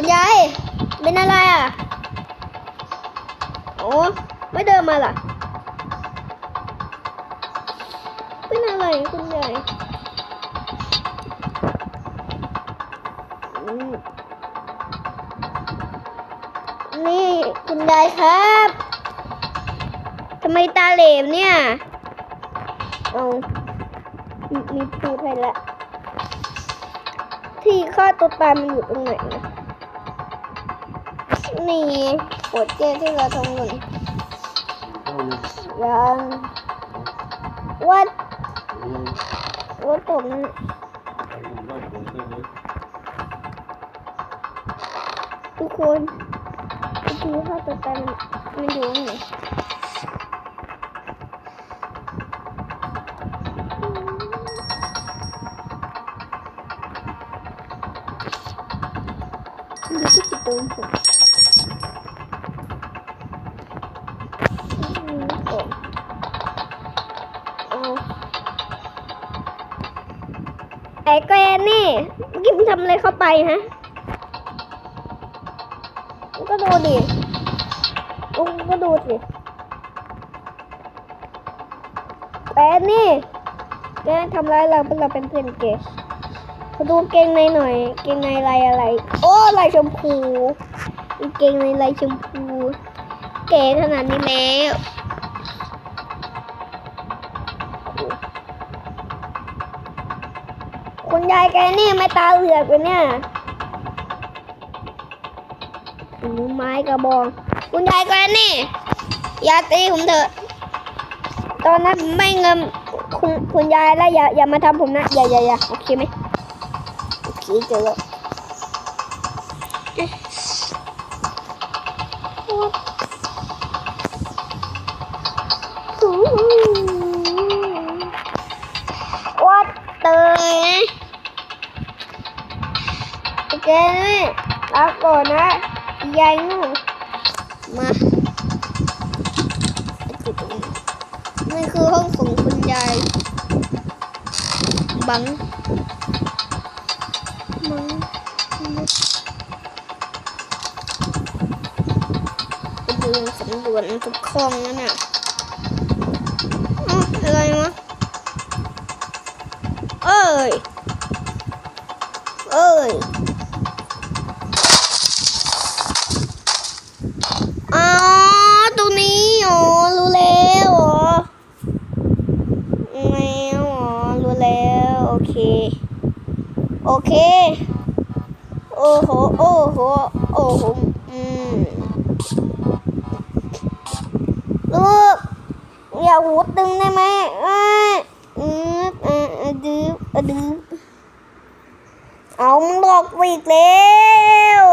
คุณยายเป็นอะไรอะโอ้ไม่เดินมาล่ะ เป็นอะไรคุณยายนี่คุณยายครับทำไมตาเหลวเนี่ยเอามีมีพูดให้ละ ที่ฆ่าตัวตายมันอยู่ตรงไหนนะ นี่กดเจที่เราทำเงินยังวัดวัดผมนั่นทุกคนที่ฆ่าตัวตายมันมันอยู่ตรงไหนดูที่ติดตรงผม อ้แกรนนี่กี้มึงทำอะไรเข้าไปฮะก็ดูดิมึงก็ดูสิแกรนนี่แกทำร้ายเราเป็นเราเป็นเพื่อนเกย์มาดูเกงในหน่อย เกงในลายอะไร โอ้ลายชมพูเกงในลายชมพู เก๋ขนาดนี้แล้ว คุณยายแกนี่ไม่ตาเหลือกเลยเนี่ยถือไม้กระบอง คุณยายแกนี่ อย่าตีผมเถอะ ตอนนั้นไม่เงินคุณคุณยายแล้วอย่าอย่ามาทำผมนะ อย่าอย่าอย่าโอเคไหมโอเคเจอแล้ววัด เคนี่รับก่อนนะยายงูมาจุดตรงนี้นี่คือห้องของคุณยาย บังบังไปดูสำรวจทุกห้องนั่นน่ะอ้าวอะไรวะเอ้ย โอเค โอ้โห โอ้โห โอ้โห อืมลูกอย่าหูตึงได้ไหมเอ้ยอืมอ่าอดื้อดื้อเอามึงหลอกไปอีกแล้ว